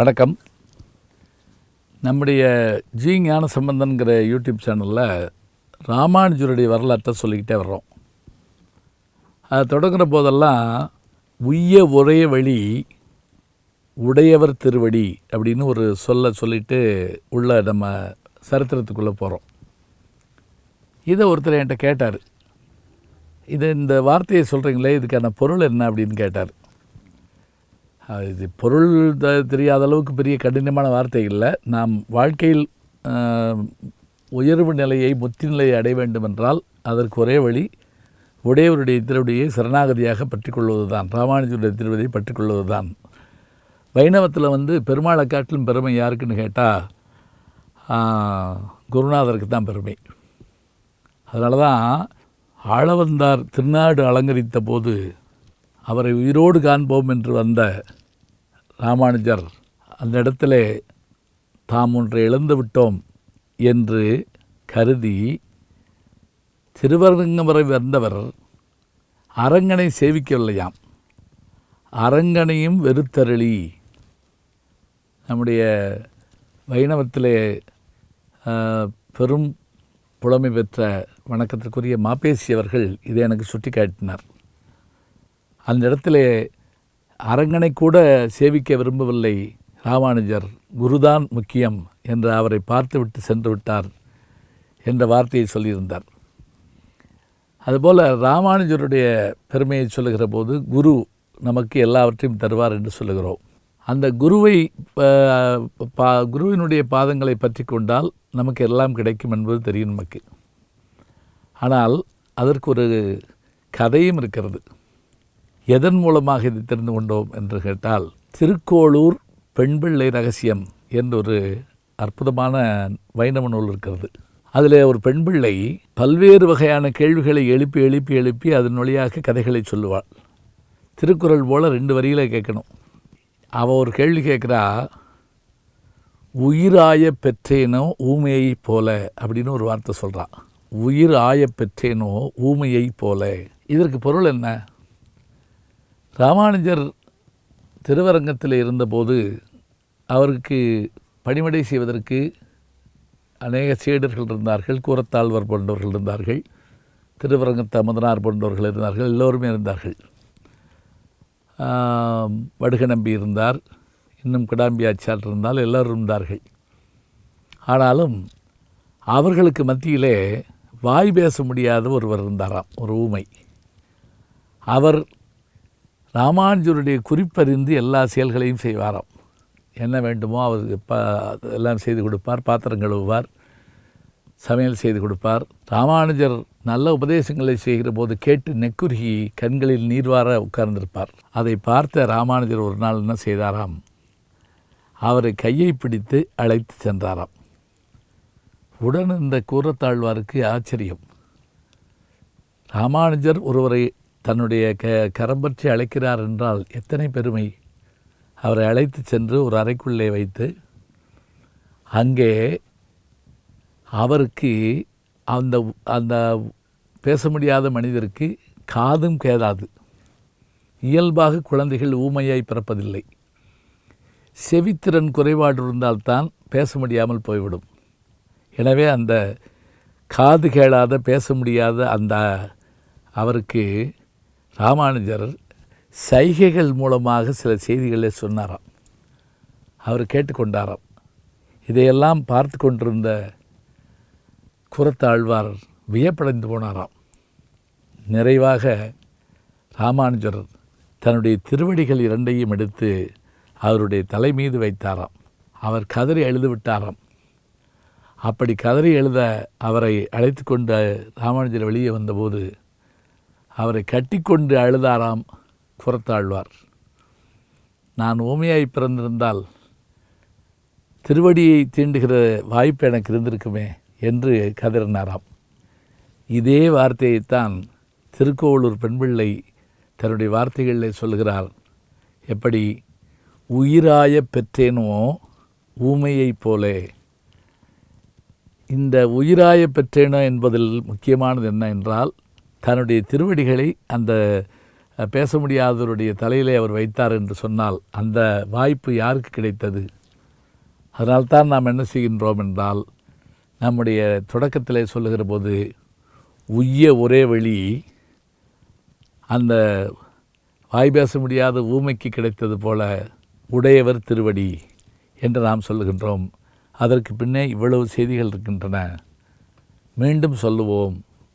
வணக்கம். நம்முடைய ஜி ஞான சம்பந்தன்கிற யூடியூப் சேனலில் ராமானுஜருடைய வரலாற்றை சொல்லிக்கிட்டே வர்றோம். அதை தொடங்குற போதெல்லாம் உய்ய ஒரே வழி உடையவர் திருவடி அப்படின்னு ஒரு சொல்ல சொல்லிட்டு உள்ள நம்ம சரித்திரத்துக்குள்ளே போகிறோம் இதை ஒருத்தர் என்கிட்ட கேட்டார். இது இந்த வார்த்தையை சொல்கிறீங்களே இதுக்கான பொருள் என்ன அப்படின்னு கேட்டார். இது பொருள் த- தெரியாத அளவுக்கு பெரிய கடினமான வார்த்தை இல்லை. நாம் வாழ்க்கையில் உயர்வு நிலையை முத்தி நிலையை அடைய வேண்டும் என்றால் அதற்கு ஒரே வழி உடையவருடைய திருவடியை சரணாகதியாக பற்றிக்கொள்வது தான் ராமானுஜருடைய திருவடியை பற்றிக்கொள்வது தான் வைணவத்தில் வந்து பெருமாளை காட்டிலும் பெருமை யாருக்குன்னு கேட்டால் குருநாதருக்கு தான் பெருமை. அதனால தான் ஆளவந்தார் திருநாடு அலங்கரித்த போது அவரை உயிரோடு காண்போம் என்று வந்த ராமானுஜர் அந்த இடத்துல தாம் ஒன்றை இழந்து விட்டோம் என்று கருதி திருவரங்கம் வரை வந்தவர் அரங்கனை சேவிக்கவில்லையாம். அரங்கனையும் வெறுத்தருளி. நம்முடைய வைணவத்திலே பெரும் புலமை பெற்ற வணக்கத்திற்குரிய மாப்பேசி அவர்கள் இதை எனக்கு சுட்டி காட்டினார் அந்த இடத்துல அரங்கனை கூட சேவிக்க விரும்பவில்லை. ராமானுஜர் குருதான் முக்கியம் என்று அவரை பார்த்துவிட்டு சென்று விட்டார் என்ற வார்த்தையை சொல்லியிருந்தார். அதுபோல் ராமானுஜருடைய பெருமையை சொல்லுகிற போது குரு நமக்கு எல்லாவற்றையும் தருவார் என்று சொல்லுகிறோம். அந்த குருவை பா குருவினுடைய பாதங்களை பற்றி கொண்டால் நமக்கு எல்லாம் கிடைக்கும் என்பது தெரியும் நமக்கு. ஆனால் அதற்கு ஒரு கதையும் இருக்கிறது. எதன் மூலமாக இதை தெரிந்து கொண்டோம் என்று கேட்டால் திருக்கோளூர் பெண்பிள்ளை ரகசியம் என்றொரு அற்புதமான வைணவ நூல் இருக்கிறது. அதில் ஒரு பெண் பிள்ளை பல்வேறு வகையான கேள்விகளை எழுப்பி எழுப்பி எழுப்பி அதன் வழியாக கதைகளை சொல்லுவாள். திருக்குறள் போல் ரெண்டு வரிகளை கேட்கணும். அவள் ஒரு கேள்வி கேட்குறா உயிராய பெற்றேனோ ஊமையை போல? அப்படின்னு ஒரு வார்த்தை சொல்கிறான் உயிர் ஆய பெற்றேனோ ஊமையை போல? இதற்கு பொருள் என்ன? ராமானுஜர் திருவரங்கத்தில் இருந்தபோது அவருக்கு பணிமடை செய்வதற்கு அநேக சீடர்கள் இருந்தார்கள் கூரத்தாழ்வர் போன்றவர்கள் இருந்தார்கள் திருவரங்கத்து அமுதனார் போன்றவர்கள் இருந்தார்கள் எல்லோருமே இருந்தார்கள். வடுக வடுகநம்பி இருந்தார் இன்னும் கிடாம்பி ஆச்சார் இருந்தால் எல்லோரும் இருந்தார்கள். ஆனாலும் அவர்களுக்கு மத்தியிலே வாய் பேச முடியாத ஒருவர் இருந்தாராம் ஒரு ஊமை. அவர் ராமானுஜருடைய குறிப்பறிந்து எல்லா செயல்களையும் செய்வாராம். என்ன வேண்டுமோ அவர் பா எல்லாம் செய்து கொடுப்பார் பாத்திரம் கழுவுவார் சமையல் செய்து கொடுப்பார். ராமானுஜர் நல்ல உபதேசங்களை செய்கிற போது கேட்டு நெக்குருகி கண்களில் நீர்வார உட்கார்ந்திருப்பார். அதை பார்த்த ராமானுஜர் ஒரு நாள் என்ன செய்தாராம்? அவரை கையை பிடித்து அழைத்து சென்றாராம். உடன் இந்த கூறத்தாழ்வாருக்கு ஆச்சரியம். ராமானுஜர் ஒருவரை தன்னுடைய க கரம்பற்றி அழைக்கிறார் என்றால் எத்தனை பெருமை. அவரை அழைத்து சென்று ஒரு அறைக்குள்ளே வைத்து அங்கே அவருக்கு அந்த அந்த பேச முடியாத மனிதருக்கு காதும் கேதாது இயல்பாக குழந்தைகள் ஊமையாய் பிறப்பதில்லை. செவித்திறன் குறைபாடு இருந்தால்தான் பேச முடியாமல் போய்விடும். எனவே அந்த காது கேளாத பேச முடியாத அந்த அவருக்கு ராமானுஜர் சைகைகள் மூலமாக சில செய்திகளை சொன்னாராம். அவர் கேட்டுக்கொண்டாராம். இதையெல்லாம் பார்த்து கொண்டிருந்த குரத்தாழ்வார் வியப்படைந்து போனாராம். நிறைவாக ராமானுஜர் தன்னுடைய திருவடிகள் இரண்டையும் எடுத்து அவருடைய தலை மீது வைத்தாராம். அவர் கதறி எழுது விட்டாராம். அப்படி கதறி எழுத அவரை அழைத்து கொண்ட ராமானுஜர் வெளியே வந்தபோது அவரை கட்டிக்கொண்டு அழுதாராம் புறத்தாழ்வார். நான் ஊமையாய் பிறந்திருந்தால் திருவடியை தீண்டுகிற வாய்ப்பு எனக்கு இருந்திருக்குமே என்று கதறினாராம். இதே வார்த்தையைத்தான் திருக்கோவலூர் பெண்பிள்ளை தன்னுடைய வார்த்தைகளில் சொல்கிறார் எப்படி உயிராய பெற்றேனோ ஊமையைப் போலே. இந்த உயிராய பெற்றேனோ என்பதில் முக்கியமானது என்ன என்றால் தன்னுடைய திருவடிகளை அந்த பேச முடியாதவருடைய தலையிலே அவர் வைத்தார் என்று சொன்னால் அந்த வாய்ப்பு யாருக்கு கிடைத்தது? அதனால்தான் நாம் என்ன செய்கின்றோம் என்றால் நம்முடைய தொடக்கத்திலே சொல்லுகிற போது உய்ய ஒரே வழி அந்த வாய் பேச முடியாத ஊமைக்கு கிடைத்தது போல உடையவர் திருவடி என்று நாம் சொல்லுகின்றோம். அதற்கு பின்னே இவ்வளவு செய்திகள் இருக்கின்றன. மீண்டும் சொல்லுவோம்.